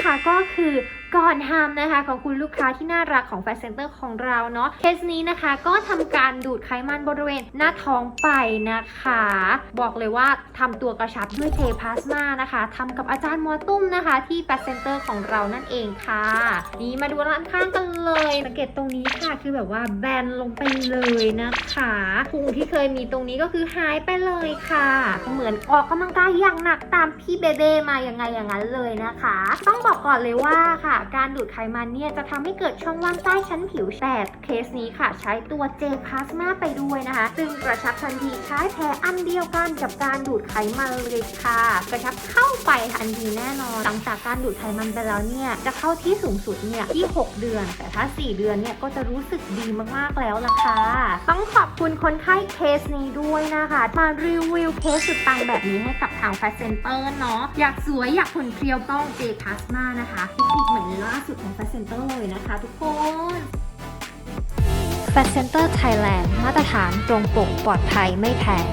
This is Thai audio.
นะคะก็คือ ก่อนทำนะคะของคุณลูกค้าที่น่ารักของแฟชเซ็นเตอร์ของเราเนาะเคสนี้นะคะก็ทำการดูดไขมันบริเวณหน้าท้องไปนะคะ บอกเลยว่าทำตัวกระชับด้วยเจพลาสมานะคะทำกับอาจารย์มอตุ้มนะคะ ที่แฟชเซ็นเตอร์ของเรานั่นเองค่ะ นี่มาดูด้านข้างกันเลยสังเกตตรงนี้ค่ะคือแบบว่าแบนลงไปเลยนะคะพุงที่เคยมีตรงนี้ก็คือหายไปเลยค่ะ เหมือนออกกำลังกายอย่างหนักตามพี่เบเบ้มายังไงอย่างนั้นเลยนะคะ ต้องบอกก่อนเลยว่าค่ะการดูดไขมันเนี่ยจะทำให้เกิดช่องว่างใต้ชั้นผิวแต่เคสนี้ค่ะ ใช้ตัวเจพลาสมาไปด้วยนะคะ ซึ่งกระชับทันทีใช้แพรอันเดียวกันกับการดูดไขมันเลยค่ะ กระชับเข้าไปทันทีแน่นอน หลังจากการดูดไขมันไปแล้วเนี่ยจะเข้าที่สูงสุดเนี่ยที่ 6 เดือน แต่ถ้า 4 เดือนเนี่ยก็จะรู้สึกดีมากๆแล้วล่ะค่ะ ต้องขอบคุณคนไข้เคสนี้ด้วยนะคะ มารีวิวเคสสุดปังแบบนี้ให้กับทางแฟชเซนเตอร์เนาะ อยากสวยอยากผลเพรียวต้องเจพลาสมานะคะเทคนิคเหมือนล่าสุดของแฟชเซนเตอร์เลยนะคะ ทุกคนแฟชเซนเตอร์ไทยแลนด์มาตรฐานตรงปกปลอดภัยไม่แพง